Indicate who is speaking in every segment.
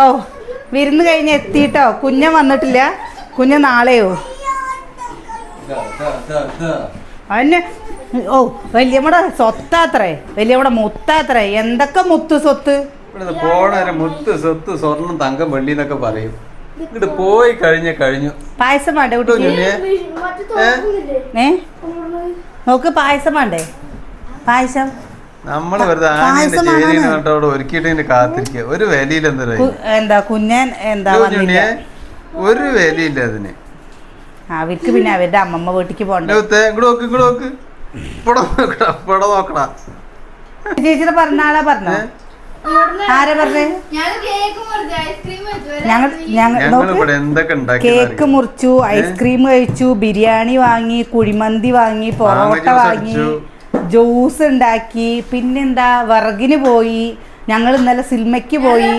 Speaker 1: ഓ വിരുന്ന് കഴിഞ്ഞ് എത്തിയിട്ടോ? കുഞ്ഞ വന്നിട്ടില്ല. കുഞ്ഞ നാളെയോ? അന്നെ ഓ വലിയമ്മടെ സ്വത്താത്രേ. വലിയമ്മടെ മുത്താത്രേ. എന്തൊക്കെ മുത്ത് സ്വത്ത്?
Speaker 2: പോണവരെ മുത്ത് സ്വത്ത് സ്വർണം തങ്കം വെള്ളി എന്നൊക്കെ പറയും. ഇങ്ങോട്ട് പോയി കഴിഞ്ഞ കഴിഞ്ഞു.
Speaker 1: പായസം വേണ്ടേ
Speaker 2: കുഞ്ഞേ
Speaker 1: നോക്ക് പായസം വേണ്ടേ? പായസം?
Speaker 2: വെറുതെ ഒരുക്കിയിട്ട് കാത്തിരിക്കുക ഒരു വിലയില്ല എന്താ
Speaker 1: കുഞ്ഞൻ എന്താ
Speaker 2: ഒരു വിലയില്ല അതിന്.
Speaker 1: അവർക്ക് പിന്നെ അവരുടെ അമ്മമ്മ വീട്ടിക്ക്
Speaker 2: നോക്കടാ
Speaker 1: ചേച്ചിയുടെ പറഞ്ഞാളാ പറഞ്ഞോ? ആരാ പറഞ്ഞേ?
Speaker 3: ഞാൻ കേക്ക് മുറിച്ച് ഐസ്ക്രീം വെച്ചു
Speaker 1: ഞങ്ങൾ കേക്ക് മുറിച്ചു ഐസ്ക്രീം കഴിച്ചു ബിരിയാണി വാങ്ങി കുഴിമന്തി വാങ്ങി പൊറോട്ട വാങ്ങി. ജ്യൂസ് ഉണ്ടാക്കി പിന്നെന്താ വിറകിന് പോയി ഞങ്ങൾ ഇന്നലെ സിനിമയ്ക്ക് പോയി.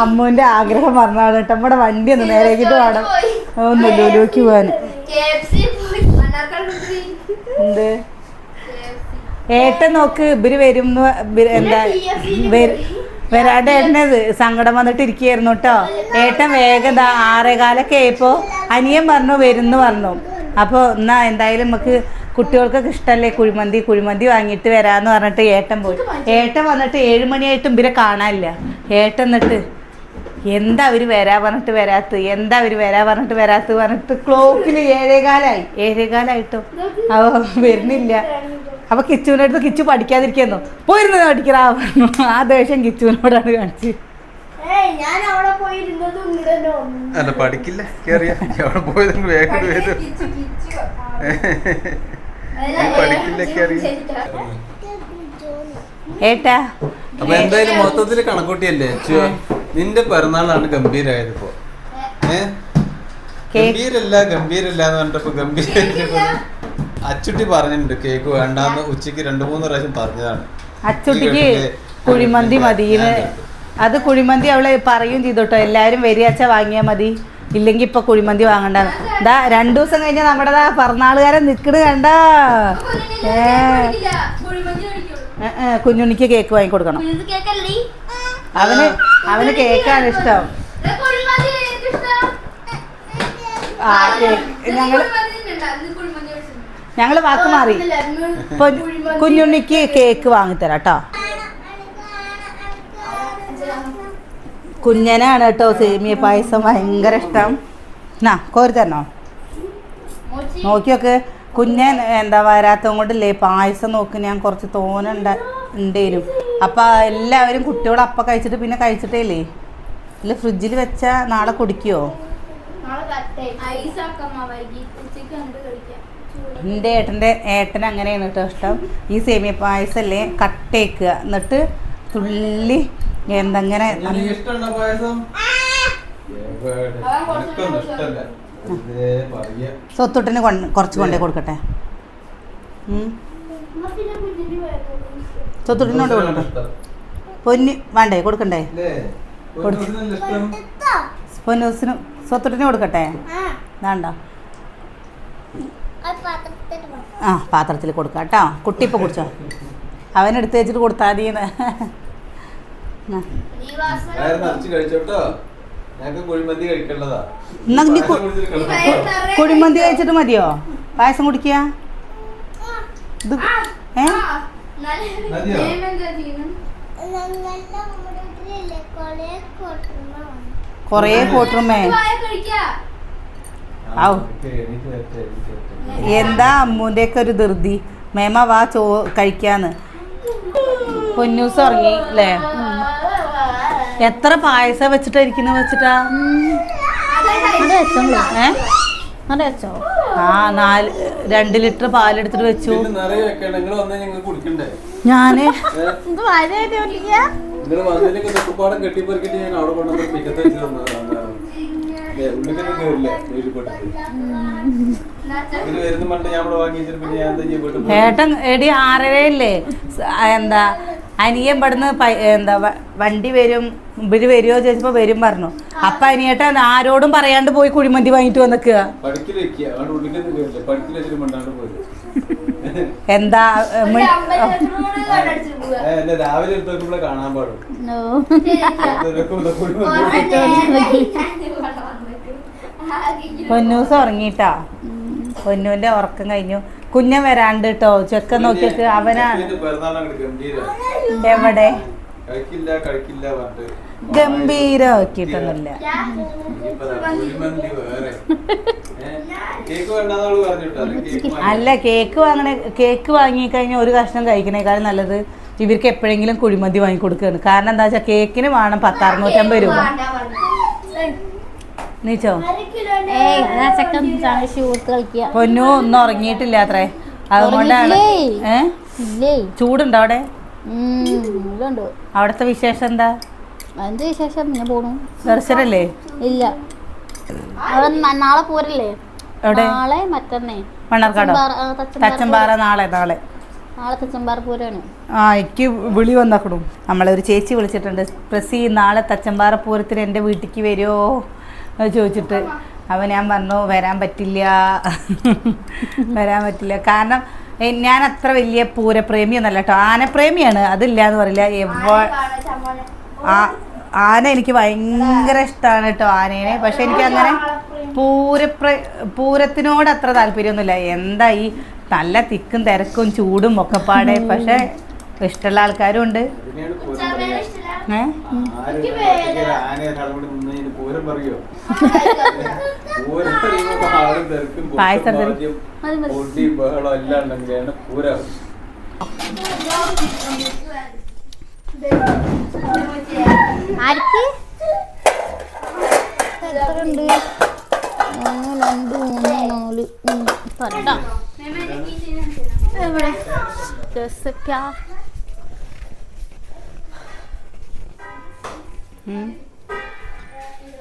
Speaker 1: അമ്മുവിന്റെ ആഗ്രഹം പറഞ്ഞാണ് കേട്ടോ. നമ്മുടെ വണ്ടി ഒന്ന് നേരേക്കിട്ട് വേണം. ഒന്ന് ലുലുക്ക് പോവാൻ
Speaker 3: പോയി.
Speaker 1: എന്ത്? ഏട്ടൻ നോക്ക് ഇവർ വരും എന്താ വര- ഏട്ടനത് ഏട്ടന് സങ്കടം വന്നിട്ട് ഇരിക്കുകയായിരുന്നു കേട്ടോ. ഏട്ടൻ വേഗം ആറേകാലൊക്കെ ആയപ്പോ അനിയൻ പറഞ്ഞു വരുന്നു പറഞ്ഞു. അപ്പോൾ എന്നാ എന്തായാലും നമുക്ക് കുട്ടികൾക്കൊക്കെ ഇഷ്ടമല്ലേ കുഴിമന്തി കുഴിമന്തി വാങ്ങിയിട്ട് വരാന്ന് പറഞ്ഞിട്ട് ഏട്ടൻ പോയി. ഏട്ടൻ വന്നിട്ട് ഏഴ് മണിയായിട്ടും ഇവരെ കാണാനില്ല. ഏട്ടൻ എന്നിട്ട് എന്താ അവർ വരാ പറഞ്ഞിട്ട് വരാത്ത്? എന്താ അവർ വരാ പറഞ്ഞിട്ട് വരാത്ത് പറഞ്ഞിട്ട് ക്ലോക്കിൽ ഏഴേകാലായി. ഏഴേകാലായിട്ടോ? അവ വരുന്നില്ല. അപ്പൊ കിച്ചുവിന്റെ അടുത്ത് കിച്ചു പഠിക്കാതിരിക്കുന്നു. പോയിരുന്നു പഠിക്കറാ പറഞ്ഞു. ആ ദേഷ്യം കിച്ചുവിനോടാണ് കാണിച്ച്
Speaker 2: അല്ല പഠിക്കില്ല. കേറിയ. അവിടെ പോയത് ഇങ്ങ് വേഗം വരും. നീ പഠിക്കില്ല കേറിയ.
Speaker 1: ഏട്ടാ.
Speaker 2: അപ്പൊ എന്തായാലും മൊത്തത്തിൽ കണക്കൂട്ടിയല്ലേ നിന്റെ പിറന്നാളാണ് ഗംഭീരായത് ഇപ്പൊ
Speaker 1: ഏഹ്
Speaker 2: ഗംഭീരല്ല ഗംഭീരല്ല എന്ന് പറഞ്ഞപ്പോ ഗംഭീര അച്ചുട്ടി പറഞ്ഞിട്ടുണ്ട് കേക്ക് വേണ്ടാന്ന് ഉച്ചയ്ക്ക് രണ്ടു മൂന്ന് പ്രാവശ്യം പറഞ്ഞതാണ്.
Speaker 1: അച്ചുട്ടിക്ക് കുഴിമന്തി മതിന്ന് അത് കുഴിമന്തി അവളെ പറയും ചെയ്തോട്ടോ എല്ലാരും എല്ലാവരും വരിയാച്ച വാങ്ങിയാ മതി ഇല്ലെങ്കിൽ ഇപ്പൊ കുഴിമന്തി വാങ്ങണ്ട. ദാ രണ്ടു ദിവസം കഴിഞ്ഞ നമ്മുടെ ദാ പിറന്നാളുകാരൻ നിക്കണ് കണ്ട. കുഞ്ഞുണ്ണിക്ക് കേക്ക് വാങ്ങി കൊടുക്കണം.
Speaker 3: കേക്കല്ലേ?
Speaker 1: അവന് അവന് കേക്കാണ് ഇഷ്ടം. ആ കേക്ക്. ഞങ്ങൾ ഞങ്ങൾ വാക്ക് മാറി. കുഞ്ഞുണ്ണിക്ക് കേക്ക് വാങ്ങിത്തരാം കേട്ടോ. കുഞ്ഞനാണ് കേട്ടോ സേമിയ പായസം ഭയങ്കര ഇഷ്ടം. എന്നാ കോരി തരണോ? നോക്കിയൊക്കെ കുഞ്ഞൻ എന്താ വരാത്തത് കൊണ്ടില്ലേ പായസം നോക്ക് ഞാൻ കുറച്ച് തോനുണ്ട ഉണ്ടേനും. അപ്പം എല്ലാവരും കുട്ടിയോട് അപ്പം കഴിച്ചിട്ട് പിന്നെ കഴിച്ചിട്ടേ ഇല്ലേ ഇല്ല ഫ്രിഡ്ജിൽ വെച്ചാൽ നാളെ കുടിക്കുമോ എന്റെ ഏട്ടന്റെ ഏട്ടൻ അങ്ങനെയാണ് കേട്ടോ ഇഷ്ടം. ഈ സേമിയ പായസമല്ലേ കട്ടേക്കുക. എന്നിട്ട് തുള്ളി എന്തങ്ങനെ. സ്വത്തുട്ടിന് കൊണ്ട് കുറച്ച് കൊണ്ടേ കൊടുക്കട്ടെ. സ്വത്തുട്ടിനോട് കൊടുക്കട്ടെ. പൊന്നി വേണ്ടേ കൊടുക്കണ്ടേ? പൊന്നൂസിന് സ്വത്തുട്ടിന് കൊടുക്കട്ടെ? വേണ്ട. ആ പാത്രത്തിൽ കൊടുക്കാം കേട്ടോ. കുട്ടി ഇപ്പോൾ കുടിച്ചോ? അവനെടുത്ത് വെച്ചിട്ട് കൊടുത്താൽ മതിയെന്ന്.
Speaker 2: കുഴിമന്തി
Speaker 1: കഴിച്ചിട്ട് മതിയോ? പായസം കുടിക്കുക? ഇത് ഏ?
Speaker 2: മതിയോ?
Speaker 1: കുറേ കൂട്ടുമേ
Speaker 2: ആ,
Speaker 1: ഔ. എന്താ അമ്മൂന്റെയൊക്കെ ഒരു ധൃതി? മേമ വാ ചോ കഴിക്കാന്ന്. പൊന്നൂസ് ഇറങ്ങി അല്ലേ എത്ര പായസം വെച്ചിട്ടാ ഇരിക്കുന്ന വെച്ചിട്ടാ? ആ നാല് രണ്ട് ലിറ്റർ പാലെടുത്തിട്ട് വെച്ചു.
Speaker 2: ഞാൻ? കെട്ടിപ്പൊറുക്കിട്ട് ഞാൻ അവിടെ
Speaker 1: ഏട്ടൻ എടി ആറരയല്ലേ? എന്താ അനിയൻ ഇവിടുന്ന് എന്താ വണ്ടി വരും ഇവർ വരുമോ ചോദിച്ചപ്പോ വരും പറഞ്ഞു. അപ്പൊ അനിയേട്ടൻ ആരോടും പറയാണ്ട് പോയി കുഴിമന്തി വാങ്ങിട്ട് വന്നിക്കുക എന്താ
Speaker 2: രാവിലെ കാണാൻ പാടും.
Speaker 1: പൊന്നൂസ് ഉറങ്ങിട്ടാ? പൊന്നൂന്റെ ഉറക്കം കഴിഞ്ഞു. കുഞ്ഞൻ വരാണ്ട് കേട്ടോ ചെക്കൻ നോക്കിയിട്ട് അവനാ
Speaker 2: ഇതിന്റെ പിറന്നാളങ്ങട് ഗംഭീരം.
Speaker 1: എവിടെ?
Speaker 2: ഗംഭീരമാക്കിട്ടൊന്നുമില്ല
Speaker 1: ഗംഭീരമാക്കിയിട്ടൊന്നുമില്ല. അല്ല കേക്ക് വാങ്ങണ കേക്ക് വാങ്ങിക്കഴിഞ്ഞാൽ ഒരു കഷ്ണം കഴിക്കണേക്കാളും നല്ലത് ഇവർക്ക് എപ്പോഴെങ്കിലും കുഴിമന്തി വാങ്ങി കൊടുക്കുകയാണ് കാരണം എന്താ വെച്ചാൽ കേക്കിന് വേണം പത്താറുന്നൂറ്റമ്പത് രൂപ. നീച്ചോ? പൊന്നു ഒന്നും ഉറങ്ങിയിട്ടില്ല? അത്രേ അതുകൊണ്ടാണ് ചൂടുണ്ടോ അവിടെ? അവിടത്തെ വിശേഷം എന്താ?
Speaker 4: എന്ത് വിശേഷം? ഞാൻ പോണു.
Speaker 1: ദർശനല്ലേ?
Speaker 4: ഇല്ല. നാളെ പോരല്ലേ? നാളെ മറ്റന്നേ.
Speaker 1: മണ്ണാർക്കാടോ?
Speaker 4: തച്ചമ്പാറ-
Speaker 1: നാളെ നാളെ. ആ എനിക്ക് വിളി വന്നാക്കണു. നമ്മളൊരു ചേച്ചി വിളിച്ചിട്ടുണ്ട്. പ്രസി നാളെ തച്ചമ്പാറ പൂരത്തിന് എന്റെ വീട്ടിലേക്ക് വരുമോ ചോദിച്ചിട്ട് അവൻ ഞാൻ പറഞ്ഞു വരാൻ പറ്റില്ല. വരാൻ പറ്റില്ല. കാരണം ഞാൻ അത്ര വലിയ പൂരപ്രേമിയൊന്നല്ല കേട്ടോ. ആനപ്രേമിയാണ്. അതില്ല എന്ന് പറയില്ല. എവ ആന എനിക്ക് ഭയങ്കര ഇഷ്ടമാണ് കേട്ടോ ആനേനെ. പക്ഷെ എനിക്ക് അങ്ങനെ പൂരപ്ര പൂരത്തിനോട് അത്ര താല്പര്യമൊന്നുമില്ല. എന്താ ഈ നല്ല തിക്കും തിരക്കും ചൂടും ഒക്കെ പാടെ. പക്ഷെ ഇഷ്ടമുള്ള ആൾക്കാരും ഉണ്ട്.
Speaker 2: അതിനെയാണ് പൂരം പറയാ.
Speaker 1: ഏ?
Speaker 2: ആര് ഒറ്റയ്ക്കൊരു ആന ഒരാളും കൂടി നിന്ന് കഴിഞ്ഞ് പൂരം പറയോ? പൂരം പറയുമ്പോ ആളും തിരക്കും പൊട്ടും
Speaker 1: പായസം തരും.
Speaker 2: വാദ്യം,
Speaker 4: മതി, മതി.
Speaker 2: പൊടി ബഹളം എല്ലാം ഉണ്ടെങ്കിലാണ് പൂരം.
Speaker 4: ആർക്ക്? എത്രയുണ്ട്? ഒന്ന് രണ്ട് മൂന്ന് നാല് പത്താ എവിടെ? ജെസിക്ക.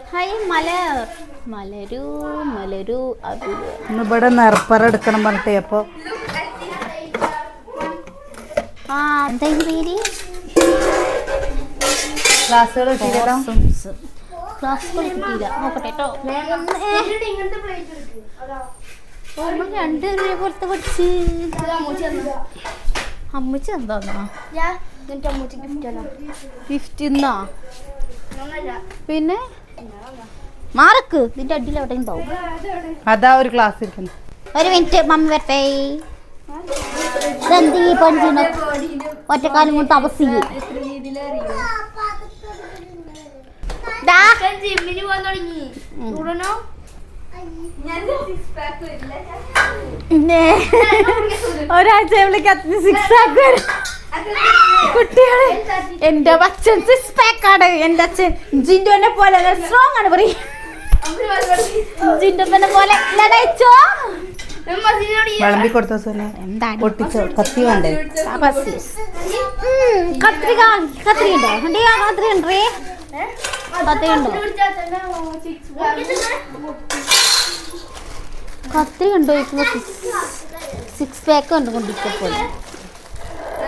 Speaker 4: ഹായ് മലർ മലരു മലരു
Speaker 1: ഇവിടെ നിറപ്പറ എടുക്കണം പറഞ്ഞിട്ടേ അപ്പോൾ
Speaker 4: ആ എന്താ പേര്?
Speaker 1: ക്ലാസ്സുകൾ കിട്ടിയില്ല
Speaker 4: നോക്കട്ടെ കേട്ടോ രണ്ടുപേരെ പുറത്ത് പഠിച്ച്. അമ്മച്ചി
Speaker 3: അമ്മൂച്ച് ഗിഫ്റ്റ്
Speaker 4: ഇന്നാ? പിന്നെ? മാറക്ക്. നിന്റെ അടിയിൽ എവിടെ ഉണ്ടാവും.
Speaker 1: അതാ ഒരു ക്ലാസ് ഇരിക്കുന്നു.
Speaker 4: ഒരു മിനിറ്റ് മമ്മി വരട്ടെ. ഇതെന്ത് ഈ പഞ്ചിന? ഒറ്റക്കാലം കൊണ്ട് അവസ്ഥ
Speaker 3: ജിമ്മിന് പോകാൻ തുടങ്ങി സിക്സ്
Speaker 4: ഒരാഴ്ച സിക്സ് ആക്ക് കുട്ടികളെ എന്റെ അച്ഛൻ സിക്സ് പാക്ക് ആണ്. എന്റെ അച്ഛൻ ജിൻഡോനെ പോലെ സ്ട്രോങ് ആണ് പറയും. ജിൻഡോനെ പോലെ ലടച്ചോ
Speaker 1: വിളമ്പി കൊടുത്ത സോനെ?
Speaker 4: എന്താണ്?
Speaker 1: പൊട്ടിച്ചോ? കത്തി വേണ്ടേ?
Speaker 4: കത്രിക കത്രിക ഉണ്ടോ? കണ്ടിയാ കത്രിക ഉണ്ടേ? കത്രിക ഉണ്ടോ? കത്രിക ഉണ്ടോ? സിക്സ് പാക്ക് ഉണ്ട്? കൊണ്ടിരിക്കപ്പോൾ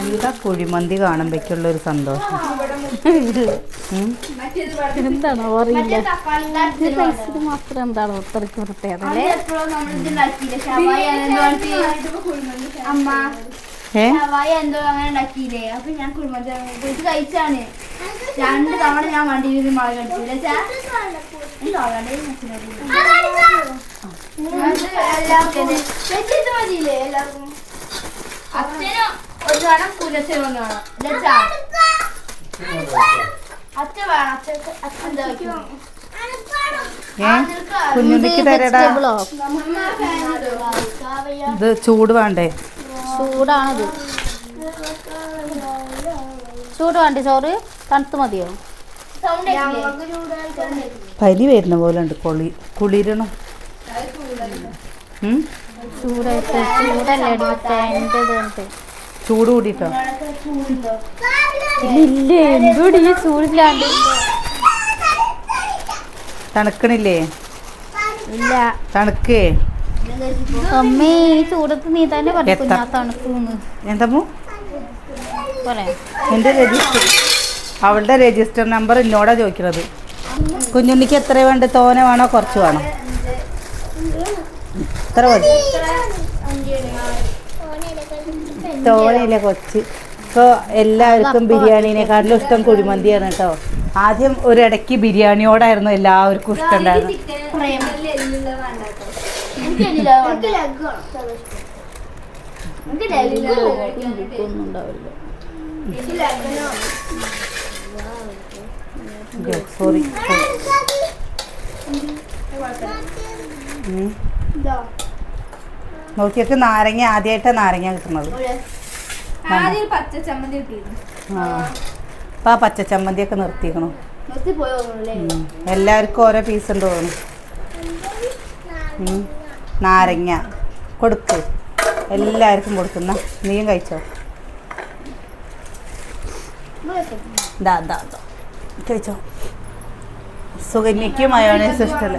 Speaker 1: എന്താ കുഴിമന്തി കാണുമ്പോഴേക്കുള്ള ഒരു സന്തോഷം.
Speaker 4: എന്താണോ അറിയില്ല. മാത്രം എന്താണോ അത്രയ്ക്ക് പ്രത്യേകത
Speaker 3: എന്തോ അങ്ങനെ ഉണ്ടാക്കിയില്ലേ? അപ്പൊ ഞാൻ കുഴിമന്തി പോയിട്ട് കഴിച്ചാണ്. രണ്ട് തവണ ഞാൻ വണ്ടിയിൽ നിന്ന്? മുളക് അടിച്ചില്ല ചാ മതിയില്ലേ എല്ലാവർക്കും? അച്ഛനും? വേണം. ഒന്ന് വേണം
Speaker 1: കുഞ്ഞുണ്ണിക്ക് തരടാ. ഇത് ചൂട് വേണ്ടേ?
Speaker 4: ചൂടാണത്. ചൂട് വേണ്ടേ ചോറ്? തണുത്ത് മതിയോ?
Speaker 1: പനി വരുന്ന പോലെ ഉണ്ട് കൊളി കുളിരണം.
Speaker 4: ചൂടായിട്ട് ചൂടല്ലേ
Speaker 1: ചൂട് കൂടിട്ടോ?
Speaker 4: ഇല്ല എന്തുകൂടി ഈ ചൂടില്ലാണ്ട്
Speaker 1: തണുക്കണില്ലേ?
Speaker 4: ഇല്ല.
Speaker 1: തണുക്കേ?
Speaker 4: അമ്മേ ഈ ചൂടത്ത് നീ തന്നെ പറഞ്ഞു
Speaker 1: എത്ത-
Speaker 4: ഞാൻ തണുക്കുന്നു.
Speaker 1: എന്താ
Speaker 4: പറയാം.
Speaker 1: എന്റെ രജിസ്റ്റർ അവളുടെ രജിസ്റ്റർ നമ്പർ എന്നോടാ ചോദിക്കുന്നത് കുഞ്ഞുണ്ണിക്ക് എത്ര വേണ്ട തോനെ വേണോ? കുറച്ച് വേണോ? എത്ര മതി. തോനയില്ല കൊച്ച്. ഇപ്പോൾ എല്ലാവർക്കും ബിരിയാണീനെക്കാട്ടിലും ഇഷ്ടം കുഴിമന്തിയാണ് കേട്ടോ. ആദ്യം ഒരിടയ്ക്ക് ബിരിയാണിയോടായിരുന്നു എല്ലാവർക്കും ഇഷ്ടം. സോറി നോക്കിയൊക്കെ നാരങ്ങ ആദ്യമായിട്ടാണ് നാരങ്ങ കിട്ടുന്നത്.
Speaker 3: ആദ്യം പച്ച ചമ്മന്തി കിട്ടിയിരുന്നു
Speaker 1: ആ. അപ്പം പച്ച ചമ്മന്തിയൊക്കെ നിർത്തിക്കണു. എല്ലാവർക്കും ഓരോ പീസ് ഉണ്ട് തോന്നുന്നു. നാരങ്ങ കൊടുക്ക്. എല്ലാവർക്കും കൊടുക്കുന്ന നീയും കഴിച്ചോ? ദാ ദാ ദാ. കഴിച്ചോ? സുകന്യക്ക് മയോണൈസ് ഇഷ്ടമല്ല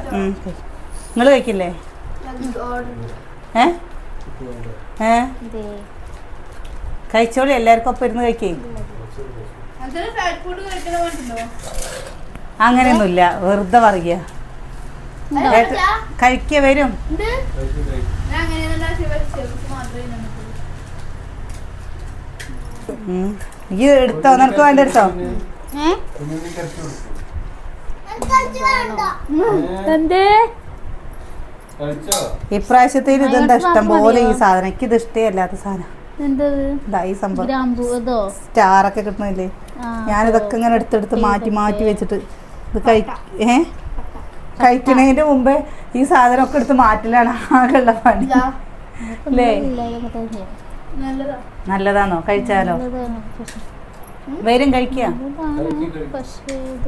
Speaker 1: നിങ്ങൾ കഴിക്കില്ലേ? ഏ? ഏ? കഴിച്ചോളി എല്ലാവർക്കും ഒപ്പം ഇരുന്ന് കഴിക്കേ. അങ്ങനെയൊന്നുമില്ല വെറുതെ പറയുക. കഴിക്ക വരും.
Speaker 3: ഞാൻ അങ്ങനെ മാത്രമേ നമുക്ക്
Speaker 1: ഉം. ഈ എടുത്തോ? നിനക്ക് വേണ്ട എടുത്തോ?
Speaker 4: എന്തേ?
Speaker 1: ഇപ്രാവശ്യത്തേന് ഇതെന്താ ഇഷ്ടം പോലെ ഈ സാധനം. എനിക്ക് ഇത് ഇഷ്ടമല്ലാത്ത സാധനം. സ്റ്റാറൊക്കെ കിട്ടുന്നില്ലേ
Speaker 4: ആ,
Speaker 1: ഞാനിതൊക്കെ ഇങ്ങനെ എടുത്തെടുത്ത് മാറ്റി മാറ്റി വെച്ചിട്ട് ഇത് കഴി ഏ? കഴിക്കണതിന്റെ മുമ്പേ ഈ സാധനം ഒക്കെ എടുത്ത് മാറ്റലാണ് ആകെയുള്ള പണി. അല്ലേ നല്ലതാണോ? കഴിച്ചാലോ? വരും കഴിക്കുക.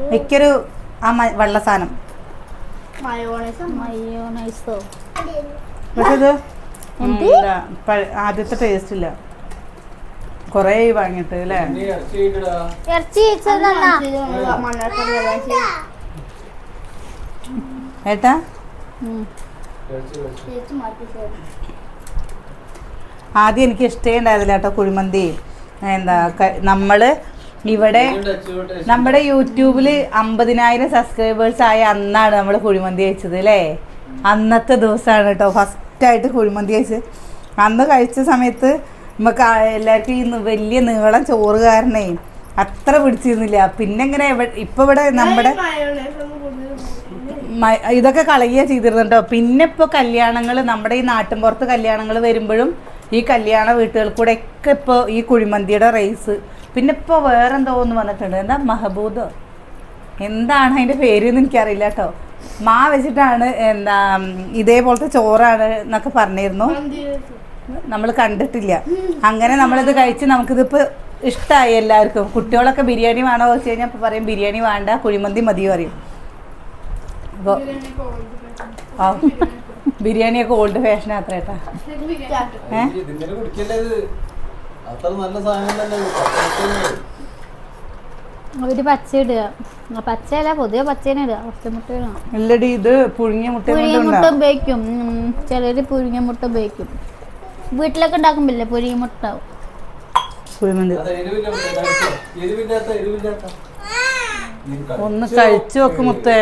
Speaker 1: എനിക്കൊരു ആ വെള്ള സാധനം.
Speaker 3: മയോണൈസ്.
Speaker 4: മയോണൈസോ?
Speaker 1: പക്ഷെ ഇത് ആദ്യത്തെ ടേസ്റ്റ് ഇല്ല. കൊറേ വാങ്ങിട്ട് അല്ലേ? ഏട്ടാ? ആദ്യം എനിക്ക് ഇഷ്ടേ ഉണ്ടായിരുന്നില്ല കേട്ടോ കുഴിമന്തി. എന്താ നമ്മൾ ഇവിടെ നമ്മുടെ യൂട്യൂബിൽ അമ്പതിനായിരം സബ്സ്ക്രൈബേഴ്സ് ആയ അന്നാണ് നമ്മൾ കുഴിമന്തി കഴിച്ചത് അല്ലേ? അന്നത്തെ ദിവസമാണ് കേട്ടോ ഫസ്റ്റായിട്ട് കുഴിമന്തി കഴിച്ച്. അന്ന് കഴിച്ച സമയത്ത് നമുക്ക് എല്ലാവർക്കും ഈ വലിയ നീളം ചോറ് കാരണേ അത്ര പിടിച്ചിരുന്നില്ല. പിന്നെ ഇങ്ങനെ ഇപ്പൊ ഇവിടെ നമ്മുടെ ഇതൊക്കെ കളയുക ചെയ്തിരുന്നുണ്ടോ പിന്നെ ഇപ്പോൾ കല്യാണങ്ങൾ നമ്മുടെ ഈ നാട്ടിൻ പുറത്ത് കല്യാണങ്ങൾ വരുമ്പോഴും ഈ കല്യാണ വീട്ടുകളിൽ കൂടെ ഒക്കെ ഇപ്പോൾ ഈ കുഴിമന്തിയുടെ റൈസ് പിന്നെ ഇപ്പോൾ വേറെ എന്തോ ഒന്ന് വന്നിട്ടുണ്ട്. എന്താ മഹബൂദോ? എന്താണ് അതിന്റെ എന്ന് എനിക്കറിയില്ല കേട്ടോ. മാ വെച്ചിട്ടാണ് എന്താ ഇതേപോലത്തെ ചോറാണ് എന്നൊക്കെ പറഞ്ഞിരുന്നു. നമ്മൾ കണ്ടിട്ടില്ല. അങ്ങനെ നമ്മളിത് കഴിച്ച് നമുക്കിതിപ്പോൾ ഇഷ്ടമായി എല്ലാവർക്കും. കുട്ടികളൊക്കെ ബിരിയാണി വേണോ വെച്ച് കഴിഞ്ഞാൽ അപ്പോൾ പറയും ബിരിയാണി വേണ്ട കുഴിമന്തി മതി പറയും. അപ്പോൾ ആ ബിരിയാണിയൊക്കെ ഓൾഡ് ഫാഷൻ അത്ര ഏട്ടാ
Speaker 2: ഏഹ് ഇത്? അത്ര നല്ല സാധനം തന്നെ
Speaker 4: അവർ പച്ച ഇടുക. പച്ചയല്ല പൊതുവെ പച്ചേനെ ഇടുക. പച്ചമുട്ട ഇടുക
Speaker 1: ഇല്ലടി ഇത് പുഴുങ്ങിയ മുട്ട
Speaker 4: പുഴുങ്ങിയ മുട്ട ഉപയോഗിക്കും. ചിലര് പുഴുങ്ങിയ മുട്ട ഉപയോഗിക്കും. വീട്ടിലൊക്കെ ഉണ്ടാക്കുമ്പില്ലേ പുഴുങ്ങിയ മുട്ട
Speaker 2: മുട്ട, കഴിച്ചോ.
Speaker 1: ഒന്ന് കഴിച്ചു നോക്ക് മുത്തേ.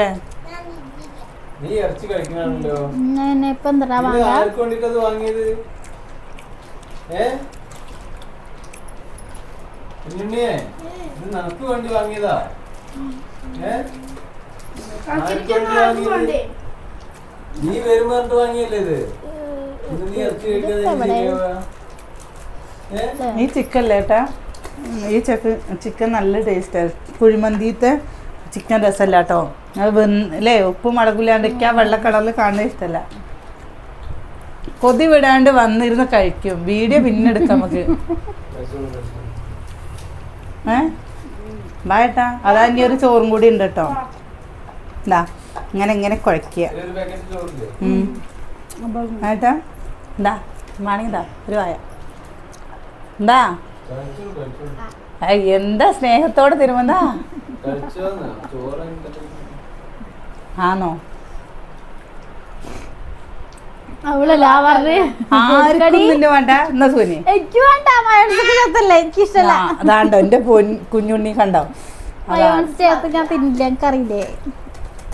Speaker 2: നീ ഇറച്ചി കഴിക്കണല്ലോ
Speaker 4: ഞാൻ ഇപ്പൊ എന്താ
Speaker 2: വാങ്ങിയത്? ഏ? കുഞ്ഞുണ്ണിയെ ഇത് നിനക്ക് വേണ്ടി വാങ്ങിയതാ. ഏ? ആർക്ക് വേണ്ടി വാങ്ങിയത്. നീ വരുമ്പോ പറഞ്ഞിട്ട് വാങ്ങിയല്ലേ ഇത്? ഇത് നീ ഇറച്ചി കഴിക്കാതെ
Speaker 1: ഈ ചിക്കൻ അല്ലേ ഏട്ടാ ഈ ചക്ക് ചിക്കൻ നല്ല ടേസ്റ്റാണ് കുഴിമന്തിത്തെ ചിക്കൻ രസമല്ല കേട്ടോ. അത് വെന്നല്ലേ ഉപ്പ് മുളകില്ലാണ്ട് ആ വെള്ളക്കടലിൽ കാണുന്ന ഇഷ്ടമല്ല. കൊതി വിടാണ്ട് വന്നിരുന്ന് കഴിക്കും. വീഡിയോ പിന്നെ എടുക്കാം നമുക്ക്. ഏ? ബാ ഏട്ടാ. അതാ ഇനി ഒരു ചോറും കൂടി ഉണ്ട് കേട്ടോ ഇതാ ഇങ്ങനെ ഇങ്ങനെ കുഴക്കുക. ഏട്ടാ. എന്താ വേണമെങ്കിൽ ഇതാ ഒരു വായ. എന്താ സ്നേഹത്തോടെ തിരുമന്താ ആണോ
Speaker 4: അവളല്ല പറഞ്ഞ്
Speaker 1: ആർക്കും നിന്നെ വേണ്ട എന്നാ സൂനി
Speaker 4: എനിക്ക് വേണ്ട മയോൺസ് ചേർത്തല്ല എനിക്ക് ഇഷ്ടമല്ല
Speaker 1: അതാണ്ടോ എന്റെ പൊൻ കുഞ്ഞുണ്ണി കണ്ടോ?
Speaker 4: മയോൺസ് ചേർത്ത് ഞാൻ തിന്നില്ല എനിക്കറിയില്ലേ.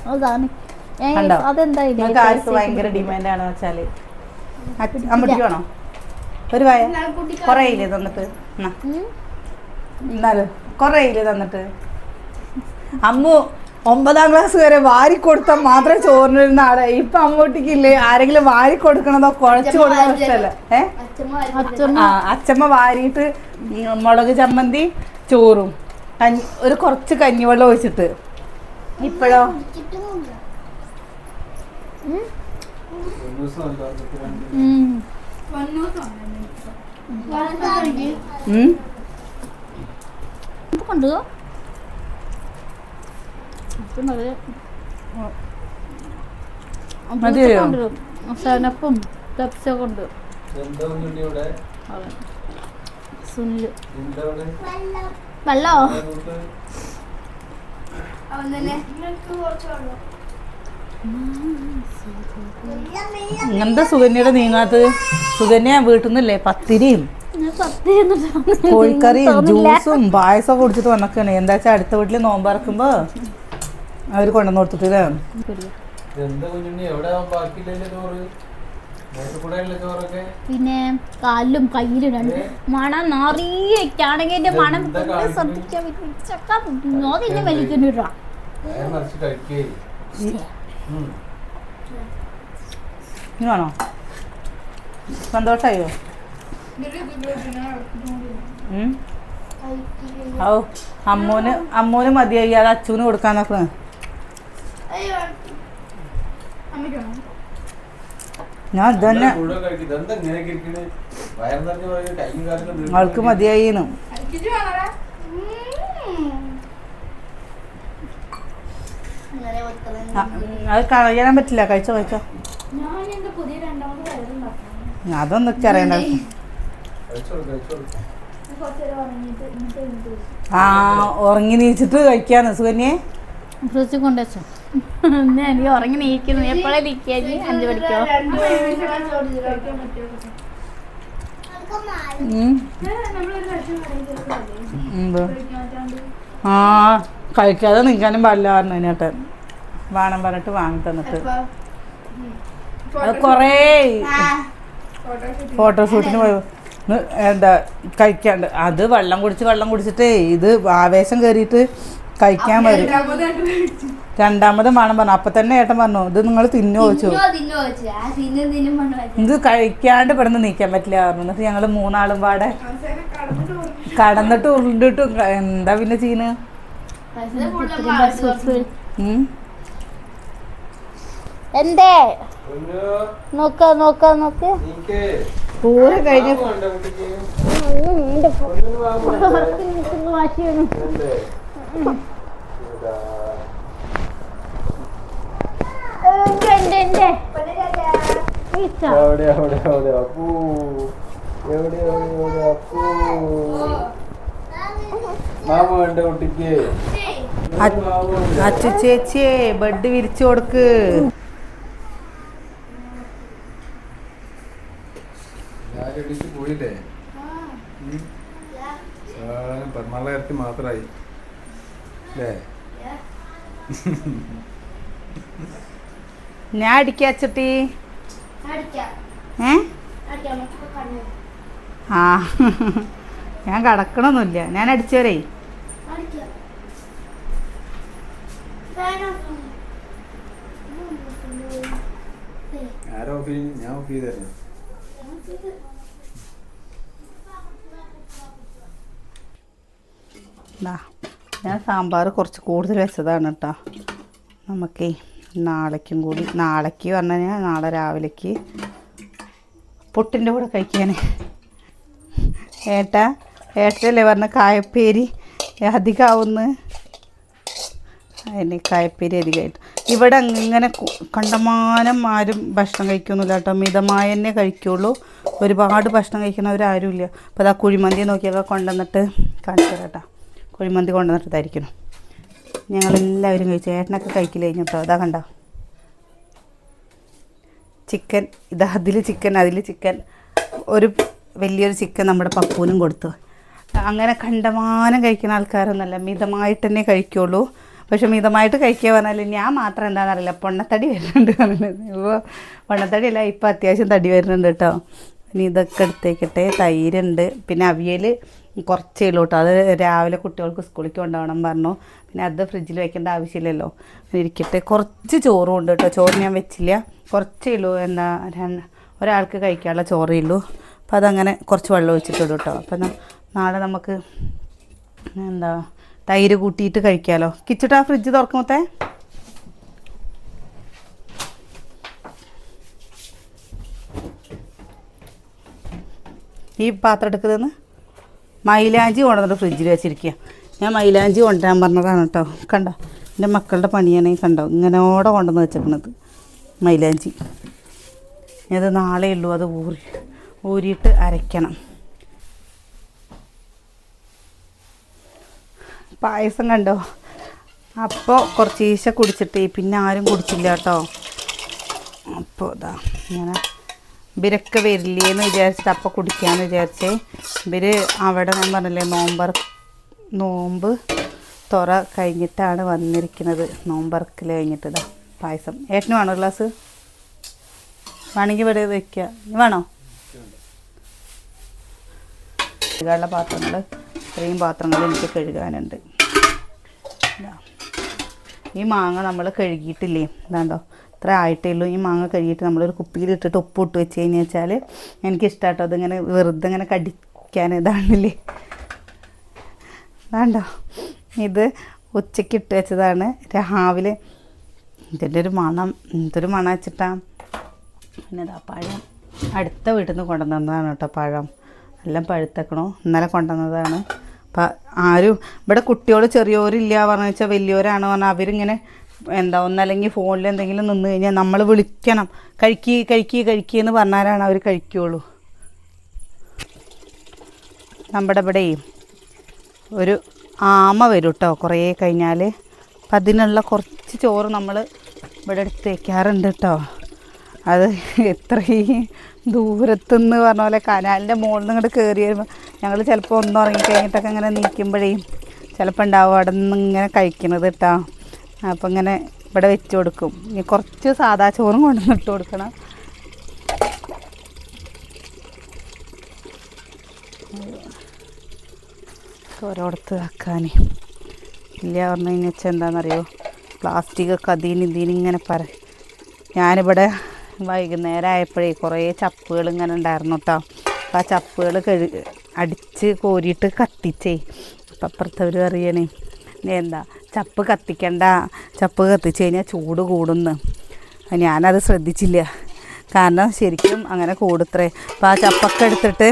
Speaker 4: അതാണ്.
Speaker 1: ഭയങ്കര ഡിമാൻഡ് ആണെന്ന് വെച്ചാൽ? ഒരു വായ കൊറേ? ഇല്ലേ തന്നിട്ട്? എന്നാ.
Speaker 4: ഉം.
Speaker 1: എന്നാലും കൊറേ ഇല്ലേ തന്നിട്ട്? അമ്മു ഒമ്പതാം ക്ലാസ് വരെ വാരി കൊടുത്താൽ മാത്രം ചോറിനിരുന്ന ആളെ. ഇപ്പൊ അമ്മൂട്ടിക്കില്ലേ ആരെങ്കിലും വാരി കൊടുക്കണതോ കുഴച്ചു കൊടുക്കണതോ ഇഷ്ടമല്ല. ഏഹ്
Speaker 3: അച്ഛമ്മ
Speaker 4: അച്ഛനും
Speaker 1: ആ അച്ഛമ്മ വാരിയിട്ട് മുളക് ചമ്മന്തി ചോറും കഞ്ഞി ഒരു കുറച്ച് കഞ്ഞിവെള്ളം ഒഴിച്ചിട്ട്. ഇപ്പോഴോ?
Speaker 2: ഒരു
Speaker 4: സെവനപ്പും
Speaker 2: എന്താ കുഞ്ഞുണ്ണി ഇവിടെ സുനിൽ
Speaker 4: വെള്ളോ
Speaker 3: അവൻ തന്നെ
Speaker 1: ഇങ്ങനത്തെ സുകന്യയുടെ നീങ്ങാത്തത്? സുകന്യ വീട്ടിൽ നിന്നില്ലേ പത്തിരിയും കോഴിക്കറിയും. ജ്യൂസും പായസമൊക്കെ കുടിച്ചിട്ട് വന്നൊക്കെയാണ്. എന്താ വെച്ചാൽ അടുത്ത വീട്ടിൽ നോമ്പറക്കുമ്പോ അവർ കൊണ്ടുവന്ന് കൊടുത്തിട്ടില്ലേ?
Speaker 4: പിന്നെ കാലിലും കയ്യിലും രണ്ട് മണം നിറയൊക്കെയാണെങ്കിൽ എന്റെ മണം? ശ്രദ്ധിക്കാൻ
Speaker 2: ഉം.
Speaker 1: ഇനി വേണോ? സന്തോഷായോ? ഔ അമ്മൂന് അമ്മൂന് മതിയായി. അത് അച്ഛന് കൊടുക്കാൻ നോക്കണ. ഞാൻ ഇത് തന്നെ
Speaker 2: ഇവിടെ മുഴുവൻ കഴിക്കും. ഇതെന്താ ഇങ്ങനെയൊക്കെ ഇരിക്കണ്? വയറ് നിറഞ്ഞ് പോയി കൈയും കാലൊക്കെ നീട്ടി.
Speaker 1: ആൾക്ക് ഉം, അത് കളയാൻ പറ്റില്ല. കഴിച്ചോ കഴിച്ചോ. അതൊന്നും അറിയണ്ട ആ ഉറങ്ങി നീച്ചിട്ട് കഴിക്കാന്ന്. സുകന്യെ.
Speaker 4: ഫ്രിഡ്ജ് കൊണ്ടുവച്ചോ. എനിക്ക് ഉറങ്ങി നീക്കുന്നു. എപ്പോഴേ നിൽക്കുക അഞ്ചു മണിക്കോ?
Speaker 1: ആ കഴിക്കാതെ നിൽക്കാനും പാടില്ല പറഞ്ഞു അതിനേട്ടൻ വേണം പറഞ്ഞിട്ട് വാങ്ങി തന്നിട്ട്. അത് കുറേ ഫോട്ടോഷൂട്ടിന് പോയി. എന്താ കഴിക്കാണ്ട്. അത് വെള്ളം കുടിച്ച് വെള്ളം കുടിച്ചിട്ടേ ഇത് ആവേശം കയറിയിട്ട് കഴിക്കാൻ വരും. രണ്ടാമത് വേണം പറഞ്ഞു. അപ്പൊ തന്നെ ഏട്ടൻ പറഞ്ഞു ഇത് നിങ്ങൾ തിന്നു
Speaker 3: വെച്ച്
Speaker 1: ഇത് കഴിക്കാണ്ട് ഇവിടുന്ന് നീക്കാൻ പറ്റില്ല പറഞ്ഞു. എന്നിട്ട് ഞങ്ങൾ മൂന്നാളും പാടെ കടന്നിട്ട് ഉരുണ്ടിട്ടും എന്താ പിന്നെ ചെയ്യുന്നത് ഉം?
Speaker 4: എന്തേ? നോക്ക നോക്ക നോക്ക്.
Speaker 1: പൂര കഴിഞ്ഞ്
Speaker 2: മാമു ഉണ്ടോ കുട്ടിക്ക്? കുഞ്ഞിന് മാമു ഉണ്ടോ?
Speaker 4: വാശിയാണ്
Speaker 2: ഉണ്ട്. ഇതാ.
Speaker 4: എന്റെ എന്റെ ഈച്ച.
Speaker 2: എവിടെ എവിടെ എവിടെ അപ്പൂ എവിടെ എവിടെ എവിടെ അപ്പൂ മാമു ഉണ്ട് കുട്ടിക്ക്
Speaker 1: അ-
Speaker 2: മാമു ഉണ്ട്.
Speaker 1: അച്ചു ചേച്ചിയെ ബെഡ് വിരിച്ചു കൊടുക്ക്
Speaker 2: പോയില്ലേ. സാധനം മാത്രമായി അല്ലേ
Speaker 1: ഞാൻ അടിക്കാ അച്ചുട്ടി. ഏ? ആ ഞാൻ കടക്കണമൊന്നുമില്ല ഞാൻ അടിച്ചവരേ.
Speaker 2: ഞാൻ ഓഫ് ചെയ്തായിരുന്നു
Speaker 1: ദാ, ഞാൻ സാമ്പാർ കുറച്ച് കൂടുതൽ വെച്ചതാണ് കേട്ടോ. നമുക്കേ നാളേക്കും കൂടി നാളേക്ക് പറഞ്ഞു നാളെ രാവിലേക്ക് പുട്ടിന്റെ കൂടെ കഴിക്കാൻ ഏട്ടാ ഏട്ടല്ലേ പറഞ്ഞ കായപ്പേരി അധികമാവുന്ന് അതിന് കായപ്പേരി അധികമായിട്ട് ഇവിടെ അങ്ങനെ കു- കണ്ടമാനം ആരും ഭക്ഷണം കഴിക്കൊന്നുമില്ല കേട്ടോ. മിതമായ തന്നെ കഴിക്കുള്ളൂ. ഒരുപാട് ഭക്ഷണം കഴിക്കുന്നവരാരുമില്ല അപ്പോൾ അതാ കുഴിമന്തി നോക്കിയൊക്കെ കൊണ്ടുവന്നിട്ട് കാണിച്ചു കേട്ടോ. കുഴിമന്തി കൊണ്ടുവന്നിട്ട് ഇതായിരിക്കണം ഞങ്ങളെല്ലാവരും കഴിച്ചു ചേട്ടനൊക്കെ കഴിക്കില്ല കഴിഞ്ഞിട്ടോ അതാ കണ്ട? ചിക്കൻ ഇത് അതിൽ ചിക്കൻ അതിൽ ചിക്കൻ. ഒരു വലിയൊരു ചിക്കൻ നമ്മുടെ പപ്പൂനും കൊടുത്തു. അങ്ങനെ കണ്ടമാനം കഴിക്കുന്ന ആൾക്കാരൊന്നുമല്ല. മിതമായിട്ട് തന്നെ കഴിക്കുള്ളൂ. പക്ഷെ മിതമായിട്ട് കഴിക്കുക പറഞ്ഞാൽ ഞാൻ മാത്രം എന്താണെന്നറിയില്ല. പൊണ്ണത്തടി വരുന്നുണ്ട് ഇപ്പോൾ പൊണ്ണത്തടി അല്ല ഇപ്പോൾ അത്യാവശ്യം തടി വരുന്നുണ്ട് കേട്ടോ ഇനി ഇതൊക്കെ എടുത്തേക്കട്ടെ. തൈരുണ്ട്. പിന്നെ അവിയൽ കുറച്ചേ ഉള്ളൂ കേട്ടോ അത് രാവിലെ കുട്ടികൾക്ക് സ്കൂളിലേക്ക് കൊണ്ടുപോകണം പറഞ്ഞു. പിന്നെ അത് ഫ്രിഡ്ജിൽ വെക്കേണ്ട ആവശ്യമില്ലല്ലോ. ഇരിക്കട്ടെ. കുറച്ച് ചോറും ഉണ്ട് കേട്ടോ ചോറ് ഞാൻ വെച്ചില്ല. കുറച്ചേ ഉള്ളൂ. എന്താ ഒരാൾക്ക് കഴിക്കാനുള്ള ചോറേ ഉള്ളൂ. അപ്പോൾ അതങ്ങനെ കുറച്ച് വെള്ളം ഒഴിച്ചിട്ടുണ്ട് കേട്ടോ അപ്പം നാളെ നമുക്ക് എന്താ തൈര് കൂട്ടിയിട്ട് കഴിക്കാമല്ലോ കിച്ചിട്ട് ആ ഫ്രിഡ്ജ് തുറക്കുമത്തെ ഈ പാത്രം എടുക്കുന്നതെന്ന് മൈലാഞ്ചി കൊണ്ടുവന്നിട്ട് ഫ്രിഡ്ജിൽ വെച്ചിരിക്കുക ഞാൻ മൈലാഞ്ചി കൊണ്ടുവരാൻ പറഞ്ഞതാണ് കേട്ടോ കണ്ടോ? എന്റെ മക്കളുടെ പണിയാണ് ഈ കണ്ടോ? ഇങ്ങനോടെ കൊണ്ടുവന്ന് വെച്ചേക്കണത്. മൈലാഞ്ചി. അത് നാളെ ഉള്ളൂ അത് ഊരി. ഊരിയിട്ട് അരയ്ക്കണം. പായസം കണ്ടോ? അപ്പോൾ കുറച്ച് ഈശ കുടിച്ചിട്ട് പിന്നെ ആരും കുടിച്ചില്ല കേട്ടോ അപ്പോൾ ഇതാ ഇങ്ങനെ ഇവരൊക്കെ വരില്ലേന്ന് വിചാരിച്ചിട്ട് അപ്പം കുടിക്കാമെന്ന് വിചാരിച്ച്. ഇവർ അവിടെ ഞാൻ പറഞ്ഞില്ലേ നോമ്പർ നോമ്പ് തുറ കഴിഞ്ഞിട്ടാണ് വന്നിരിക്കുന്നത്. നോമ്പറക്കൽ കഴിഞ്ഞിട്ടതാ പായസം. ഏട്ടന് വേണോ ഗ്ലാസ്? വേണമെങ്കിൽ ഇവിടെ വയ്ക്കുക വേണോ? കഴുകാനുള്ള പാത്രങ്ങൾ ഇത്രയും പാത്രങ്ങൾ എനിക്ക് കഴുകാനുണ്ട്. ഈ മാങ്ങ നമ്മൾ കഴുകിയിട്ടില്ലേ? ഇതാണ്ടോ? ഇത്ര ആയിട്ടേ ഉള്ളൂ ഈ മാങ്ങ കഴുകിയിട്ട് നമ്മളൊരു കുപ്പിയിലിട്ടിട്ട് ഉപ്പ് ഇട്ട് വെച്ച് കഴിഞ്ഞ് വെച്ചാൽ എനിക്ക് ഇഷ്ടമാട്ടോ അതിങ്ങനെ വെറുതെ ഇങ്ങനെ കടിക്കാൻ ഇതാണല്ലേ. വേണ്ടോ. ഇത് ഉച്ചയ്ക്ക് ഇട്ട് വെച്ചതാണ്. രാവിലെ ഇതിന്റെ ഒരു മണം എന്തൊരു മണം വെച്ചിട്ടാ പിന്നെ ഇതാ പഴം. അടുത്ത വീട്ടിൽ നിന്ന് കൊണ്ടുവന്നതാണ് കേട്ടോ പഴം. എല്ലാം പഴുത്തക്കണോ? ഇന്നലെ കൊണ്ടുവന്നതാണ്. അപ്പം ആരും ഇവിടെ കുട്ടികൾ ചെറിയവരില്ല പറഞ്ഞു വെച്ചാൽ വലിയവരാണ് പറഞ്ഞാൽ അവരിങ്ങനെ എന്താ ഒന്നല്ലെങ്കിൽ ഫോണിൽ എന്തെങ്കിലും നിന്ന് കഴിഞ്ഞാൽ നമ്മൾ വിളിക്കണം. കഴിക്കി കഴിക്കി കഴിക്കി എന്ന് പറഞ്ഞാലാണ് അവർ കഴിക്കുകയുള്ളൂ നമ്മുടെ ഇവിടെ ഒരു ആമ വരും കേട്ടോ കുറേ കഴിഞ്ഞാൽ അപ്പം അതിനുള്ള കുറച്ച് ചോറ് നമ്മൾ ഇവിടെ എടുത്ത് വയ്ക്കാറുണ്ട് കേട്ടോ അത് എത്രയും ദൂരത്തുനിന്ന് പറഞ്ഞ പോലെ കനാലിന്റെ മുകളിൽ ഇങ്ങോട്ട് കയറി വരുമ്പോൾ ഞങ്ങൾ ചിലപ്പോൾ ഒന്ന് കഴിഞ്ഞിട്ടൊക്കെ ഇങ്ങനെ നീക്കുമ്പോഴേ ചിലപ്പോൾ ഉണ്ടാവും അവിടെ നിന്ന് ഇങ്ങനെ കഴിക്കണത് കേട്ടോ അപ്പം ഇങ്ങനെ ഇവിടെ വെച്ച് കൊടുക്കും. ഇനി കുറച്ച് സാദാ ചോറും കൊണ്ടുവന്ന് ഇട്ട് കൊടുക്കണം. ഓരോടത്ത് ആക്കാൻ ഇല്ല പറഞ്ഞു കഴിഞ്ഞാൽ വെച്ചാൽ എന്താണെന്നറിയോ പ്ലാസ്റ്റിക്കൊക്കെ അതിന് ഇതിന് ഇങ്ങനെ പറ. ഞാനിവിടെ വൈകുന്നേരം ആയപ്പോഴേ കുറേ ചപ്പുകൾ ഇങ്ങനെ ഉണ്ടായിരുന്നു കേട്ടോ അപ്പം ആ ചപ്പുകൾ കഴു അടിച്ച് കോരിയിട്ട് കത്തിച്ചേ. അപ്പം അപ്പുറത്തവർ അറിയണേ എന്താ ചപ്പ് കത്തിക്കണ്ട. ചപ്പ് കത്തിച്ച് കഴിഞ്ഞാൽ ചൂട് കൂടുന്നു. ഞാനത് ശ്രദ്ധിച്ചില്ല. കാരണം ശരിക്കും അങ്ങനെ കൂടത്രേ. അപ്പോൾ ആ ചപ്പൊക്കെ എടുത്തിട്ട്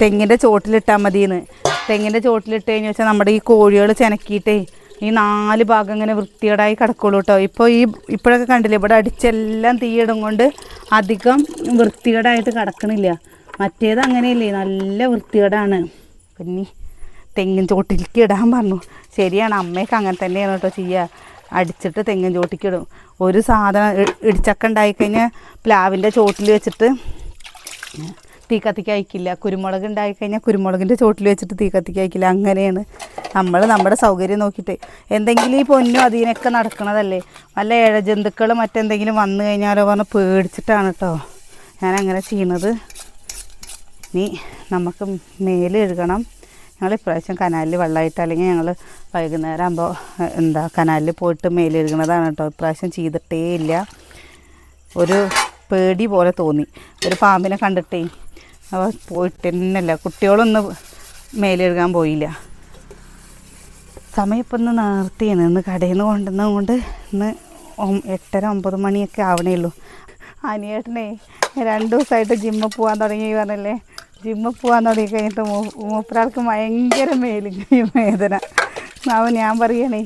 Speaker 1: തെങ്ങിന്റെ ചോട്ടിലിട്ടാൽ മതിയെന്ന് തെങ്ങിന്റെ ചോട്ടിലിട്ട് കഴിഞ്ഞ് വെച്ചാൽ നമ്മുടെ ഈ കോഴികൾ ചെനക്കിയിട്ടേ ഈ നാല് ഭാഗം ഇങ്ങനെ വൃത്തികേടായി കിടക്കുള്ളൂ കേട്ടോ ഇപ്പോൾ ഈ ഇപ്പോഴൊക്കെ കണ്ടില്ല ഇവിടെ അടിച്ചെല്ലാം തീയിടും കൊണ്ട് അധികം വൃത്തികേടായിട്ട് കിടക്കണില്ല. മറ്റേത് അങ്ങനെയല്ലേ നല്ല വൃത്തികേടാണ്. പിന്നെ തെങ്ങിൻ ചോട്ടിലേക്ക് ഇടാൻ പറഞ്ഞു. ശരിയാണ് അമ്മയൊക്കെ അങ്ങനെ തന്നെയാണ് കേട്ടോ ചെയ്യുക അടിച്ചിട്ട് തെങ്ങിൻ ചോട്ടിലേക്ക് ഇടും. ഒരു സാധനം ഇടിച്ചക്ക ഉണ്ടായിക്കഴിഞ്ഞാൽ പ്ലാവിന്റെ ചോട്ടിൽ വെച്ചിട്ട് തീ കത്തിക്ക് അയക്കില്ല. കുരുമുളക് ഉണ്ടായിക്കഴിഞ്ഞാൽ കുരുമുളകിന്റെ ചോട്ടിൽ വെച്ചിട്ട് തീ കത്തിക്ക് അയക്കില്ല. അങ്ങനെയാണ്. നമ്മൾ നമ്മുടെ സൗകര്യം നോക്കിയിട്ട്. എന്തെങ്കിലും ഈ പൊന്നും അതിനൊക്കെ നടക്കണതല്ലേ? വല്ല ഇഴജന്തുക്കൾ മറ്റെന്തെങ്കിലും വന്നു കഴിഞ്ഞാലോ പറഞ്ഞ് പേടിച്ചിട്ടാണ് കേട്ടോ ഞാൻ അങ്ങനെ ചെയ്യണത്. ഇനി നമുക്ക് മേൽ എഴുകണം ഞങ്ങൾ ഇപ്രാവശ്യം കനാലിൽ വെള്ളമായിട്ട് അല്ലെങ്കിൽ ഞങ്ങൾ വൈകുന്നേരം ആകുമ്പോൾ എന്താ കനാലിൽ പോയിട്ട് മേലെഴുകണതാണ് കേട്ടോ. ഇപ്രാവശ്യം ചെയ്തിട്ടേ ഇല്ല. ഒരു പേടി പോലെ തോന്നി. ഒരു പാമ്പിനെ കണ്ടിട്ടേ. അപ്പോൾ പോയിട്ട് തന്നെയല്ല കുട്ടികളൊന്നും മേലെഴുകാൻ പോയില്ല. സമയം ഇപ്പം ഒന്ന് നേർത്തിയാണ് ഇന്ന് കടയിൽ നിന്ന് കൊണ്ടുവന്നത് കൊണ്ട് ഇന്ന് എട്ടര ഒമ്പത് മണിയൊക്കെ ആവണേ ഉള്ളൂ. അനിയേട്ടനെ രണ്ട് ദിവസമായിട്ട് ജിമ്മിൽ പോകാൻ തുടങ്ങി പറഞ്ഞല്ലേ? ജിമ്മിൽ പോകാൻ തുടങ്ങി കഴിഞ്ഞിട്ട് മൂപ്പരാൾക്ക് ഭയങ്കര മേലും വേദന. അവൻ ഞാൻ പറയണേ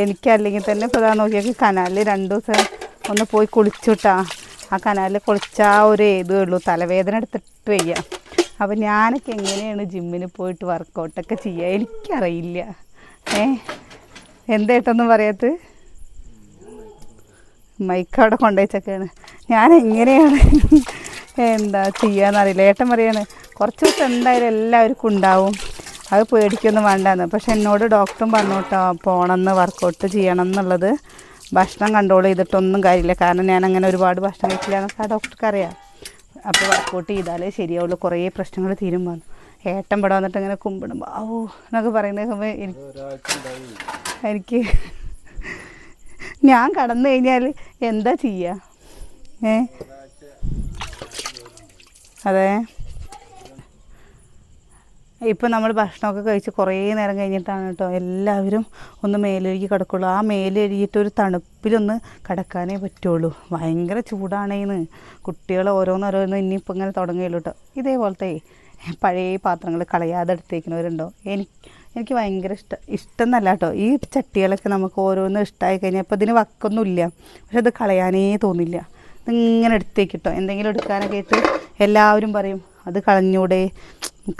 Speaker 1: എനിക്കല്ലെങ്കിൽ തന്നെ ഇപ്പോൾ ഇതാ നോക്കിയൊക്കെ കനാലിൽ രണ്ട് ദിവസം ഒന്ന് പോയി കുളിച്ചുട്ടാ. ആ കനാലിൽ കുളിച്ചാൽ ഒരു ഏതേ ഉള്ളൂ തലവേദന എടുത്തിട്ട് വയ്യ. അപ്പം ഞാനൊക്കെ എങ്ങനെയാണ് ജിമ്മിന് പോയിട്ട് വർക്കൗട്ടൊക്കെ ചെയ്യുക എനിക്കറിയില്ല. ഏ എന്തേട്ടൊന്നും പറയാത്ത? മൈക്ക് അവിടെ കൊണ്ടുവച്ചൊക്കെയാണ് ഞാൻ എങ്ങനെയാണ് എന്താ ചെയ്യാന്നറിയില്ല. ഏട്ടൻ പറയാണ് കുറച്ച് ദിവസം എന്തായാലും എല്ലാവർക്കും ഉണ്ടാവും. അത് പേടിക്കൊന്നും വേണ്ടാന്ന്. പക്ഷെ എന്നോട് ഡോക്ടറും പറഞ്ഞു കേട്ടോ പോകണമെന്ന് വർക്കൗട്ട് ചെയ്യണം എന്നുള്ളത് ഭക്ഷണം കൺട്രോൾ ചെയ്തിട്ടൊന്നും കാര്യമില്ല. കാരണം ഞാൻ അങ്ങനെ ഒരുപാട് ഭക്ഷണം കഴിക്കില്ല എന്നൊക്കെ ആ ഡോക്ടർക്ക് അറിയാം അപ്പോൾ വർക്കൗട്ട് ചെയ്താലേ ശരിയാവുള്ളൂ. കുറേ പ്രശ്നങ്ങൾ തീരും വന്നു. ഏട്ടൻ പടം വന്നിട്ട് ഇങ്ങനെ കുമ്പിടുമ്പോൾ ഓ എന്നൊക്കെ
Speaker 2: ഉണ്ടായി
Speaker 1: എനിക്ക് ഞാൻ കടന്നു കഴിഞ്ഞാൽ എന്താ ചെയ്യുക ഏ? അതെ. ഇപ്പം നമ്മൾ ഭക്ഷണമൊക്കെ കഴിച്ച് കുറേ നേരം കഴിഞ്ഞിട്ടാണ് കേട്ടോ എല്ലാവരും ഒന്ന് മേലൊഴുകി കിടക്കുള്ളൂ. ആ മേലൊഴുകിയിട്ട് ഒരു തണുപ്പിലൊന്ന് കിടക്കാനേ പറ്റുള്ളൂ. ഭയങ്കര ചൂടാണേന്ന്. കുട്ടികൾ ഓരോന്നോരോന്ന് ഇനിയിപ്പോൾ ഇങ്ങനെ തുടങ്ങുകയുള്ളൂ കേട്ടോ. ഇതേപോലത്തെ പഴയ പാത്രങ്ങൾ കളയാതെ എടുത്തേക്കുന്നവരുണ്ടോ? എനിക്ക് എനിക്ക് ഭയങ്കര ഇഷ്ടം ഇഷ്ടം എന്നല്ല കേട്ടോ. ഈ ചട്ടികളൊക്കെ നമുക്ക് ഓരോന്ന് ഇഷ്ടമായി കഴിഞ്ഞാൽ ഇപ്പോൾ ഇതിന് വക്കൊന്നുമില്ല. പക്ഷെ അത് കളയാനേ തോന്നില്ല. ഇതിങ്ങനെ എടുത്തേക്കിട്ടോ എന്തെങ്കിലും എടുക്കാനൊക്കെ ആയിട്ട് എല്ലാവരും പറയും അത് കളഞ്ഞൂടെ?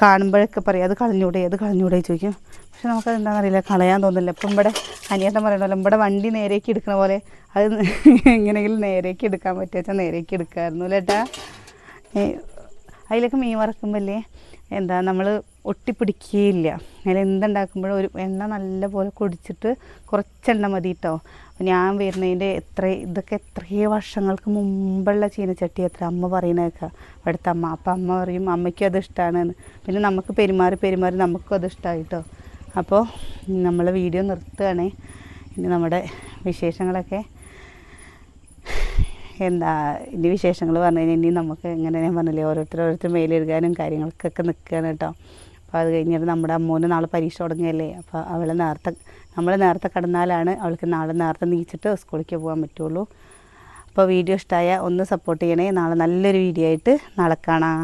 Speaker 1: കാണുമ്പോഴൊക്കെ പറയും അത് കളഞ്ഞൂടെ? അത് കളഞ്ഞൂടെ? ചോദിക്കും. പക്ഷെ നമുക്കത് എന്താണെന്നറിയില്ല കളയാൻ തോന്നില്ല ഇപ്പം ഇവിടെ അനിയത്തം പറയണമല്ലോ ഇവിടെ വണ്ടി നേരേക്ക് എടുക്കണ പോലെ അത് എങ്ങനെയെങ്കിലും നേരേക്ക് എടുക്കാൻ പറ്റുക നേരേക്ക് എടുക്കാമായിരുന്നു അല്ലേട്ടാ അതിലൊക്കെ മീൻ വറക്കുമ്പല്ലേ എന്താ നമ്മൾ ഒട്ടിപ്പിടിക്കുകയില്ല അതിൽ എന്തുണ്ടാക്കുമ്പോഴും ഒരു എണ്ണ നല്ലപോലെ കുടിച്ചിട്ട് കുറച്ചെണ്ണ മതി കേട്ടോ ഞാൻ വരുന്നതിന്റെ എത്ര ഇതൊക്കെ എത്രയോ വർഷങ്ങൾക്ക് മുമ്പുള്ള ചീനച്ചട്ടി എത്ര അമ്മ പറയുന്നതൊക്കെ അവിടുത്തെ അമ്മ. അപ്പം അമ്മ പറയും അമ്മയ്ക്കും അത് ഇഷ്ടമാണ് പിന്നെ നമുക്ക് പെരുമാറി പെരുമാറി നമുക്കും അത് ഇഷ്ടമായി കേട്ടോ അപ്പോൾ നമ്മൾ വീഡിയോ നിർത്തുകയാണേ. ഇനി നമ്മുടെ വിശേഷങ്ങളൊക്കെ എന്താ ഇനി വിശേഷങ്ങൾ പറഞ്ഞു കഴിഞ്ഞാൽ ഇനി നമുക്ക് എങ്ങനെ ഞാൻ പറഞ്ഞില്ലേ ഓരോരുത്തർ ഓരോരുത്തർ മെയിലെഴുകാനും കാര്യങ്ങൾക്കൊക്കെ നിൽക്കുകയാണ് കേട്ടോ അപ്പോൾ അത് കഴിഞ്ഞിട്ട് നമ്മുടെ അമ്മൂന് നാളെ പരീക്ഷ തുടങ്ങിയല്ലേ അപ്പോൾ അവളെ നേരത്തെ നമ്മൾ നേരത്തെ കിടന്നാലാണ് അവൾക്ക് നാളെ നേരത്തെ നീച്ചിട്ട് സ്കൂളിലേക്ക് പോകാൻ പറ്റുള്ളൂ. അപ്പോൾ വീഡിയോ ഇഷ്ടമായ ഒന്ന് സപ്പോർട്ട് ചെയ്യണേ. നാളെ നല്ലൊരു വീഡിയോ ആയിട്ട് നാളെ കാണാം.